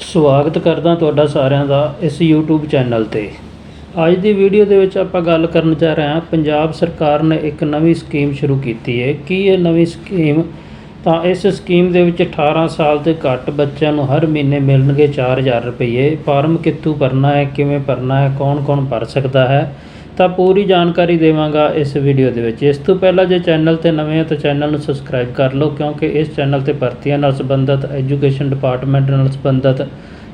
ਸਵਾਗਤ ਕਰਦਾ ਤੁਹਾਡਾ ਸਾਰਿਆਂ ਦਾ ਇਸ YouTube ਚੈਨਲ ਤੇ। ਅੱਜ ਦੀ ਵੀਡੀਓ ਦੇ ਵਿੱਚ ਆਪਾਂ ਗੱਲ ਕਰਨ ਜਾ ਰਹੇ ਹਾਂ, ਪੰਜਾਬ ਸਰਕਾਰ ਨੇ ਇੱਕ ਨਵੀਂ ਸਕੀਮ ਸ਼ੁਰੂ ਕੀਤੀ ਹੈ ਕੀ ਇਹ ਨਵੀਂ ਸਕੀਮ? ਤਾਂ ਇਸ ਸਕੀਮ ਦੇ ਵਿੱਚ 18 ਸਾਲ ਦੇ ਘੱਟ ਬੱਚਿਆਂ ਨੂੰ ਹਰ ਮਹੀਨੇ ਮਿਲਣਗੇ 4000 ਰੁਪਏ ਫਾਰਮ ਕਿੱਥੋਂ ਭਰਨਾ ਹੈ, ਕਿਵੇਂ ਭਰਨਾ ਹੈ, ਕੌਣ-ਕੌਣ ਭਰ ਸਕਦਾ ਹੈ? ਤਾਂ ਪੂਰੀ ਜਾਣਕਾਰੀ ਦੇਵਾਂਗਾ ਇਸ ਵੀਡੀਓ ਦੇ ਵਿੱਚ। ਇਸ ਤੋਂ ਪਹਿਲਾਂ ਜੇ ਚੈਨਲ ਤੇ ਨਵੇਂ ਹੋ ਤਾਂ ਚੈਨਲ ਨੂੰ ਸਬਸਕ੍ਰਾਈਬ ਕਰ ਲਓ, ਕਿਉਂਕਿ ਇਸ ਚੈਨਲ ਤੇ ਭਰਤੀਆਂ ਨਾਲ ਸੰਬੰਧਿਤ, ਐਜੂਕੇਸ਼ਨ ਡਿਪਾਰਟਮੈਂਟ ਨਾਲ ਸੰਬੰਧਿਤ,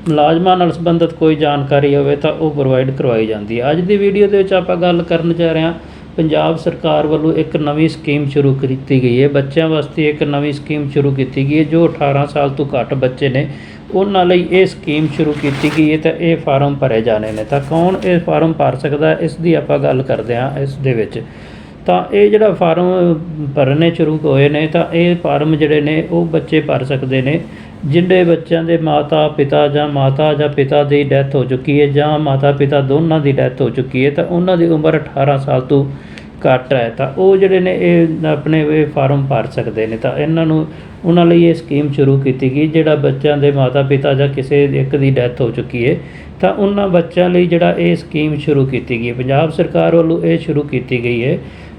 ਮੁਲਾਜ਼ਮਾਂ ਨਾਲ ਸੰਬੰਧਿਤ ਕੋਈ ਜਾਣਕਾਰੀ ਹੋਵੇ ਤਾਂ ਉਹ ਪ੍ਰੋਵਾਈਡ ਕਰਵਾਈ ਜਾਂਦੀ ਹੈ। ਅੱਜ ਦੀ ਵੀਡੀਓ ਦੇ ਵਿੱਚ ਆਪਾਂ ਗੱਲ ਕਰਨ ਜਾ ਰਹੇ ਹਾਂ। ਪੰਜਾਬ ਸਰਕਾਰ ਵੱਲੋਂ ਇੱਕ ਨਵੀਂ ਸਕੀਮ ਸ਼ੁਰੂ ਕੀਤੀ ਗਈ ਹੈ। ਬੱਚਿਆਂ ਵਾਸਤੇ ਇੱਕ ਨਵੀਂ ਸਕੀਮ ਸ਼ੁਰੂ ਕੀਤੀ ਗਈ ਹੈ, ਜੋ 18 ਸਾਲ ਤੋਂ ਘੱਟ ਬੱਚੇ ਨੇ। ਉਹਨਾਂ ਲਈ ਇਹ ਸਕੀਮ ਸ਼ੁਰੂ ਕੀਤੀ ਗਈ ਹੈ ਤਾਂ ਇਹ ਫਾਰਮ ਭਰੇ ਜਾਣੇ ਨੇ। ਤਾਂ ਕੌਣ ਇਹ ਫਾਰਮ ਭਰ ਸਕਦਾ? ਇਸ ਦੀ ਆਪਾਂ ਗੱਲ ਕਰਦੇ ਹਾਂ ਇਸ ਦੇ ਵਿੱਚ। ਤਾਂ ਇਹ ਜਿਹੜਾ ਫਾਰਮ ਭਰਨੇ ਸ਼ੁਰੂ ਹੋਏ ਨੇ ਤਾਂ ਇਹ ਫਾਰਮ ਜਿਹੜੇ ਨੇ ਉਹ ਬੱਚੇ ਭਰ ਸਕਦੇ ਨੇ ਜਿਹੜੇ ਬੱਚਿਆਂ ਦੇ ਮਾਤਾ ਪਿਤਾ ਜਾਂ ਮਾਤਾ ਜਾਂ ਪਿਤਾ ਦੀ ਡੈਥ ਹੋ ਚੁੱਕੀ ਹੈ ਜਾਂ ਮਾਤਾ ਪਿਤਾ ਦੋਨਾਂ ਦੀ ਡੈਥ ਹੋ ਚੁੱਕੀ ਹੈ ਤਾਂ ਉਹਨਾਂ ਦੀ ਉਮਰ 18 ਸਾਲ ਤੋਂ ਘੱਟ ਹੈ, ਤਾਂ ਉਹ ਜਿਹੜੇ ਨੇ ਇਹ ਆਪਣੇ ਇਹ ਫਾਰਮ ਭਰ ਸਕਦੇ ਨੇ, ਤਾਂ ਇਹਨਾਂ ਨੂੰ ਉਹਨਾਂ ਲਈ ਇਹ ਸਕੀਮ ਸ਼ੁਰੂ ਕੀਤੀ ਗਈ, ਜਿਹੜਾ ਬੱਚਿਆਂ ਦੇ ਮਾਤਾ ਪਿਤਾ ਜਾਂ ਕਿਸੇ ਇੱਕ ਦੀ ਡੈਥ ਹੋ ਚੁੱਕੀ ਹੈ ਤਾਂ ਉਹਨਾਂ ਬੱਚਿਆਂ ਲਈ ਜਿਹੜਾ ਇਹ ਸਕੀਮ ਸ਼ੁਰੂ ਕੀਤੀ ਗਈ ਹੈ ਪੰਜਾਬ ਸਰਕਾਰ ਵੱਲੋਂ ਇਹ ਸ਼ੁਰੂ ਕੀਤੀ ਗਈ ਹੈ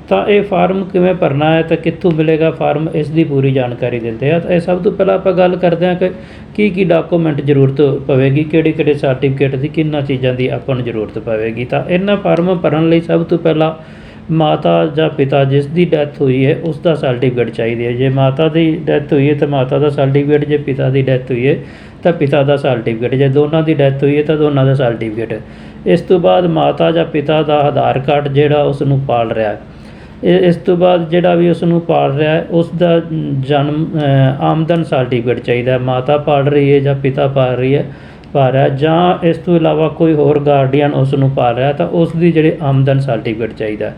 ਤਾਂ ਇਹ ਫਾਰਮ ਕਿਵੇਂ ਭਰਨਾ ਹੈ, ਤਾਂ ਕਿੱਥੋਂ ਮਿਲੇਗਾ ਫਾਰਮ, ਇਸ ਦੀ ਪੂਰੀ ਜਾਣਕਾਰੀ ਦਿੰਦੇ ਆ। ਤਾਂ ਇਹ ਸਭ ਤੋਂ ਪਹਿਲਾਂ ਆਪਾਂ ਗੱਲ ਕਰਦੇ ਹਾਂ ਕਿ ਕੀ ਕੀ ਡਾਕੂਮੈਂਟ ਜ਼ਰੂਰਤ ਪਵੇਗੀ ਕਿਹੜੇ ਕਿਹੜੇ ਸਰਟੀਫਿਕੇਟ ਦੀ, ਕਿੰਨਾ ਚੀਜ਼ਾਂ ਦੀ ਆਪਾਂ ਨੂੰ ਜ਼ਰੂਰਤ ਪਵੇਗੀ। ਤਾਂ ਇਹਨਾਂ ਫਾਰਮ ਭਰਨ ਲਈ ਸਭ ਤੋਂ ਪਹਿਲਾਂ ਮਾਤਾ ਜਾਂ ਪਿਤਾ ਜਿਸ ਦੀ ਡੈਥ ਹੋਈ ਹੈ, ਉਸ ਦਾ ਸਰਟੀਫਿਕੇਟ ਚਾਹੀਦੀ ਹੈ। ਜੇ ਮਾਤਾ ਦੀ ਡੈਥ ਹੋਈ ਹੈ, ਤਾਂ ਮਾਤਾ ਦਾ ਸਰਟੀਫਿਕੇਟ, ਜੇ ਪਿਤਾ ਦੀ ਡੈਥ ਹੋਈ ਹੈ, ਤਾਂ ਪਿਤਾ ਦਾ ਸਰਟੀਫਿਕੇਟ। ਜੇ ਦੋਨਾਂ ਦੀ ਡੈਥ ਹੋਈ ਹੈ, ਤਾਂ ਦੋਨਾਂ ਦਾ ਸਰਟੀਫਿਕੇਟ। ਇਸ ਤੋਂ ਬਾਅਦ ਮਾਤਾ ਜਾਂ ਪਿਤਾ ਦਾ ਆਧਾਰ ਕਾਰਡ ਜਿਹੜਾ, ਉਸ ਨੂੰ ਪਾਲ ਰਿਹਾ ਹੈ। ਇਹ, ਇਸ ਤੋਂ ਬਾਅਦ ਜਿਹੜਾ ਵੀ ਉਸ ਨੂੰ ਪਾਲ ਰਿਹਾ ਹੈ, ਉਸ ਦਾ ਜਨਮ ਆਮਦਨ ਸਰਟੀਫਿਕੇਟ ਚਾਹੀਦਾ ਹੈ। ਮਾਤਾ ਪਾਲ ਰਹੀ ਹੈ ਜਾਂ ਪਿਤਾ ਪਾਲ ਰਹੀ ਹੈ ਪਾਲ ਰਿਹਾ ਜਾਂ ਇਸ ਤੋਂ ਇਲਾਵਾ ਕੋਈ ਹੋਰ ਗਾਰਡੀਅਨ ਉਸ ਨੂੰ ਪਾਲ ਰਿਹਾ ਤਾਂ ਉਸ ਦੀ ਜਿਹੜੀ ਆਮਦਨ ਸਰਟੀਫਿਕੇਟ ਚਾਹੀਦਾ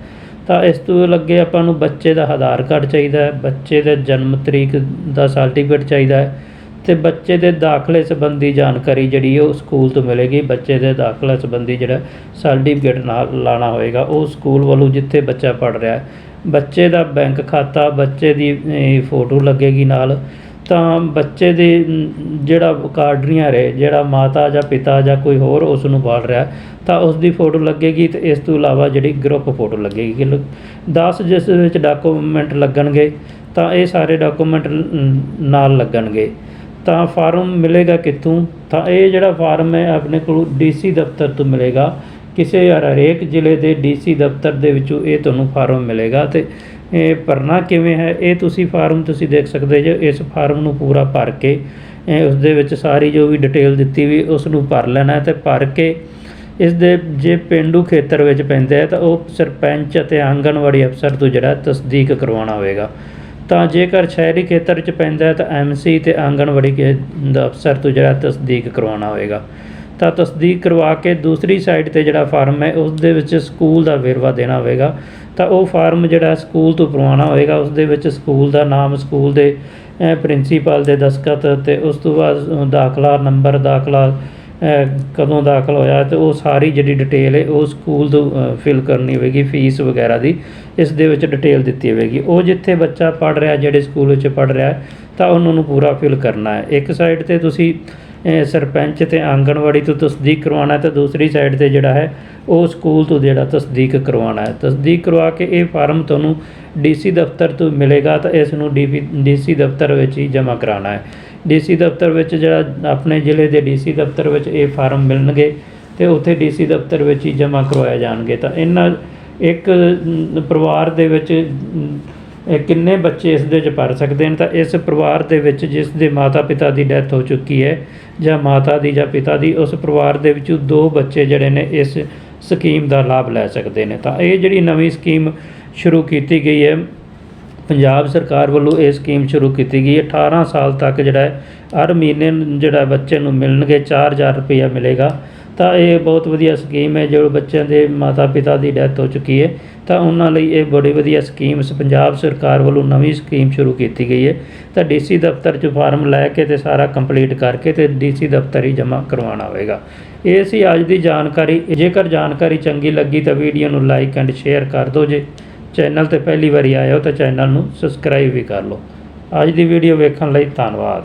ਤਾਂ ਇਸ ਤੋਂ ਲੱਗੇ ਆਪਾਂ ਨੂੰ ਬੱਚੇ ਦਾ ਆਧਾਰ ਕਾਰਡ ਚਾਹੀਦਾ ਬੱਚੇ ਦੇ ਜਨਮ ਤਰੀਕ ਦਾ ਸਰਟੀਫਿਕੇਟ ਚਾਹੀਦਾ ਹੈ ਤੇ ਬੱਚੇ ਦੇ ਦਾਖਲੇ ਸੰਬੰਧੀ ਜਾਣਕਾਰੀ ਜਿਹੜੀ ਉਹ ਸਕੂਲ ਤੋਂ ਮਿਲੇਗੀ। ਬੱਚੇ ਦੇ ਦਾਖਲੇ ਸੰਬੰਧੀ ਜਿਹੜਾ ਸਰਟੀਫਿਕੇਟ ਨਾਲ ਲਾਣਾ ਹੋਏਗਾ, ਉਹ ਸਕੂਲ ਵੱਲੋਂ ਜਿੱਥੇ ਬੱਚਾ ਪੜ ਰਿਹਾ ਬੱਚੇ ਦਾ ਬੈਂਕ ਖਾਤਾ, ਬੱਚੇ ਦੀ ਫੋਟੋ ਲੱਗੇਗੀ ਨਾਲ। ਤਾਂ ਬੱਚੇ ਦੇ ਜਿਹੜਾ ਕਾਰਡਰੀਆਂ ਰਹੇ, ਜਿਹੜਾ ਮਾਤਾ ਜਾਂ ਪਿਤਾ ਜਾਂ ਕੋਈ ਹੋਰ ਉਸ ਨੂੰ ਪਾਲ ਰਿਹਾ, ਤਾਂ ਉਸ ਦੀ ਫੋਟੋ ਲੱਗੇਗੀ ਤੇ ਇਸ ਤੋਂ ਇਲਾਵਾ ਜਿਹੜੀ ਗਰੁੱਪ ਫੋਟੋ ਲੱਗੇਗੀ। 10 ਜਿਸ ਵਿੱਚ ਡਾਕੂਮੈਂਟ ਲੱਗਣਗੇ, ਤਾਂ ਇਹ ਸਾਰੇ ਡਾਕੂਮੈਂਟ ਨਾਲ ਲੱਗਣਗੇ। ਤਾਂ ਫਾਰਮ ਮਿਲੇਗਾ ਕਿੱਥੋਂ? ਤਾਂ ਇਹ ਜਿਹੜਾ ਫਾਰਮ ਹੈ, ਆਪਣੇ ਕੋਲ ਡੀਸੀ ਦਫ਼ਤਰ ਤੋਂ ਮਿਲੇਗਾ। ਕਿਸੇ ਹਰੇਕ ਜ਼ਿਲ੍ਹੇ ਦੇ ਡੀਸੀ ਦਫ਼ਤਰ ਦੇ ਵਿੱਚੋਂ ਇਹ ਤੁਹਾਨੂੰ ਫਾਰਮ ਮਿਲੇਗਾ ਤੇ ਇਹ ਭਰਨਾ ਕਿਵੇਂ ਹੈ? ਇਹ ਤੁਸੀਂ ਫਾਰਮ ਤੁਸੀਂ ਦੇਖ ਸਕਦੇ ਜੇ, ਇਸ ਫਾਰਮ ਨੂੰ ਪੂਰਾ ਭਰ ਕੇ, ਇਹ ਉਸ ਦੇ ਵਿੱਚ ਸਾਰੀ ਜੋ ਵੀ ਡਿਟੇਲ ਦਿੱਤੀ ਵੀ ਉਸ ਨੂੰ ਭਰ ਲੈਣਾ ਹੈ ਤੇ ਭਰ ਕੇ ਇਸ ਦੇ ਜੇ ਪਿੰਡੂ ਖੇਤਰ ਵਿੱਚ ਪੈਂਦਾ ਹੈ ਤਾਂ ਉਹ ਸਰਪੰਚ ਅਤੇ ਆਂਗਣਵਾੜੀ ਅਫਸਰ ਤੋਂ ਜਿਹੜਾ ਤਸਦੀਕ ਕਰਵਾਉਣਾ ਹੋਵੇਗਾ। ਤਾਂ ਜੇਕਰ ਸ਼ਹਿਰੀ ਖੇਤਰ 'ਚ ਪੈਂਦਾ ਹੈ ਤਾਂ ਐਮਸੀ ਤੇ ਆਂਗਣਵਾੜੀ ਕੇ ਦਾ ਅਫਸਰ ਤੋਂ ਜਿਹੜਾ ਤਸਦੀਕ ਕਰਵਾਉਣਾ ਹੋਵੇਗਾ। ਤਾਂ ਤਸਦੀਕ ਕਰਵਾ ਕੇ ਦੂਸਰੀ ਸਾਈਡ ਤੇ ਜਿਹੜਾ ਫਾਰਮ ਹੈ ਉਸ ਦੇ ਵਿੱਚ ਸਕੂਲ ਦਾ ਵੇਰਵਾ ਦੇਣਾ ਹੋਵੇਗਾ। ਤਾਂ ਉਹ ਫਾਰਮ ਜਿਹੜਾ ਸਕੂਲ ਤੋਂ ਭਰਵਾਉਣਾ ਹੋਵੇਗਾ ਉਸ ਦੇ ਵਿੱਚ ਸਕੂਲ ਦਾ ਨਾਮ ਸਕੂਲ ਦੇ ਪ੍ਰਿੰਸੀਪਲ ਦੇ ਦਸਖਤ ਤੇ ਉਸ ਤੋਂ ਬਾਅਦ ਦਾਖਲਾ ਨੰਬਰ ਦਾਖਲਾ ਕਦੋਂ ਦਾਖਲ ਹੋਇਆ ਤੇ ਉਹ ਸਾਰੀ ਜਿਹੜੀ ਡਿਟੇਲ ਹੈ, ਉਹ ਸਕੂਲ ਤੋਂ ਫਿਲ ਕਰਨੀ ਹੋਵੇਗੀ ਫੀਸ ਵਗੈਰਾ ਦੀ। ਇਸ ਦੇ ਵਿੱਚ ਡਿਟੇਲ ਦਿੱਤੀ ਹੋਵੇਗੀ। ਉਹ ਜਿੱਥੇ ਬੱਚਾ ਪੜ ਰਿਹਾ, ਜਿਹੜੇ ਸਕੂਲ ਵਿੱਚ ਪੜ ਰਿਹਾ, ਤਾਂ ਉਹਨਾਂ ਨੂੰ ਪੂਰਾ ਫਿਲ ਕਰਨਾ ਹੈ। ਇੱਕ ਸਾਈਡ ਤੇ ਤੁਸੀਂ ਸਰਪੰਚ ਤੇ ਆਂਗਣਵਾੜੀ ਤੋਂ ਤਸਦੀਕ ਕਰਵਾਉਣਾ ਹੈ ਤੇ ਦੂਸਰੀ ਸਾਈਡ ਤੇ ਜਿਹੜਾ ਹੈ, ਉਹ ਸਕੂਲ ਤੋਂ ਜਿਹੜਾ ਤਸਦੀਕ ਕਰਵਾਉਣਾ ਹੈ। ਤਸਦੀਕ ਕਰਵਾ ਕੇ ਇਹ ਫਾਰਮ ਤੁਹਾਨੂੰ ਡੀਸੀ ਦਫ਼ਤਰ ਤੋਂ ਮਿਲੇਗਾ ਤਾਂ ਇਸ ਨੂੰ ਡੀਸੀ ਦਫ਼ਤਰ ਵਿੱਚ ਹੀ ਜਮ੍ਹਾਂ ਕਰਾਉਣਾ ਹੈ। ਡੀਸੀ ਦਫ਼ਤਰ ਵਿੱਚ ਜਿਹੜਾ ਆਪਣੇ ਜ਼ਿਲ੍ਹੇ ਦੇ ਡੀਸੀ ਦਫ਼ਤਰ ਵਿੱਚ ਇਹ ਫਾਰਮ ਮਿਲਣਗੇ ਤੇ ਉੱਥੇ ਡੀਸੀ ਦਫ਼ਤਰ ਵਿੱਚ ਹੀ ਜਮ੍ਹਾਂ ਕਰਵਾਏ ਜਾਣਗੇ। ਤਾਂ ਇਹਨਾਂ ਇੱਕ ਪਰਿਵਾਰ ਦੇ ਵਿੱਚ ਕਿੰਨੇ ਬੱਚੇ ਇਸ ਦੇ ਵਿੱਚ ਭਰ ਸਕਦੇ ਨੇ ਤਾਂ ਇਸ ਪਰਿਵਾਰ ਦੇ ਵਿੱਚ ਜਿਸ ਦੇ ਮਾਤਾ ਪਿਤਾ ਦੀ ਡੈਥ ਹੋ ਚੁੱਕੀ ਹੈ ਜਾਂ ਮਾਤਾ ਦੀ ਜਾਂ ਪਿਤਾ ਦੀ, ਉਸ ਪਰਿਵਾਰ ਦੇ ਵਿੱਚੋਂ ਦੋ ਬੱਚੇ ਜਿਹੜੇ ਨੇ ਇਸ ਸਕੀਮ ਦਾ ਲਾਭ ਲੈ ਸਕਦੇ ਨੇ। ਤਾਂ ਇਹ ਜਿਹੜੀ ਨਵੀਂ ਸਕੀਮ ਸ਼ੁਰੂ ਕੀਤੀ ਗਈ ਹੈ, ਪੰਜਾਬ ਸਰਕਾਰ ਵੱਲੋਂ ਇਹ ਸਕੀਮ ਸ਼ੁਰੂ ਕੀਤੀ ਗਈ ਹੈ। 18 ਸਾਲ ਤੱਕ ਜਿਹੜਾ ਹਰ ਮਹੀਨੇ ਜਿਹੜਾ ਬੱਚੇ ਨੂੰ ਮਿਲਣਗੇ 4000 ਰੁਪਇਆ ਮਿਲੇਗਾ। ਤਾਂ ਇਹ ਬਹੁਤ ਵਧੀਆ ਸਕੀਮ ਹੈ, ਜੋ ਬੱਚਿਆਂ ਦੇ ਮਾਤਾ ਪਿਤਾ ਦੀ ਡੈਥ ਹੋ ਚੁੱਕੀ ਹੈ, ਤਾਂ ਉਹਨਾਂ ਲਈ ਇਹ ਬੜੀ ਵਧੀਆ ਸਕੀਮ ਪੰਜਾਬ ਸਰਕਾਰ ਵੱਲੋਂ ਨਵੀਂ ਸਕੀਮ ਸ਼ੁਰੂ ਕੀਤੀ ਗਈ ਹੈ। ਤਾਂ ਡੀਸੀ ਦਫ਼ਤਰ 'ਚ ਫਾਰਮ ਲੈ ਕੇ ਤੇ ਸਾਰਾ ਕੰਪਲੀਟ ਕਰਕੇ ਤੇ ਡੀਸੀ ਦਫ਼ਤਰ ਹੀ ਜਮ੍ਹਾਂ ਕਰਵਾਉਣਾ ਹੋਵੇਗਾ। ਇਹ ਸੀ ਅੱਜ ਦੀ ਜਾਣਕਾਰੀ। ਜੇਕਰ ਜਾਣਕਾਰੀ ਚੰਗੀ ਲੱਗੀ ਤਾਂ ਵੀਡੀਓ ਨੂੰ ਲਾਈਕ ਐਂਡ ਸ਼ੇਅਰ ਕਰ ਦਿਓ ਜੇ। ਚੈਨਲ ਤੇ ਪਹਿਲੀ ਵਾਰੀ ਆਏ ਹੋ ਤਾਂ ਚੈਨਲ ਨੂੰ ਸਬਸਕ੍ਰਾਈਬ ਵੀ ਕਰ ਲਓ। ਅੱਜ ਦੀ ਵੀਡੀਓ ਵੇਖਣ ਲਈ ਧੰਨਵਾਦ।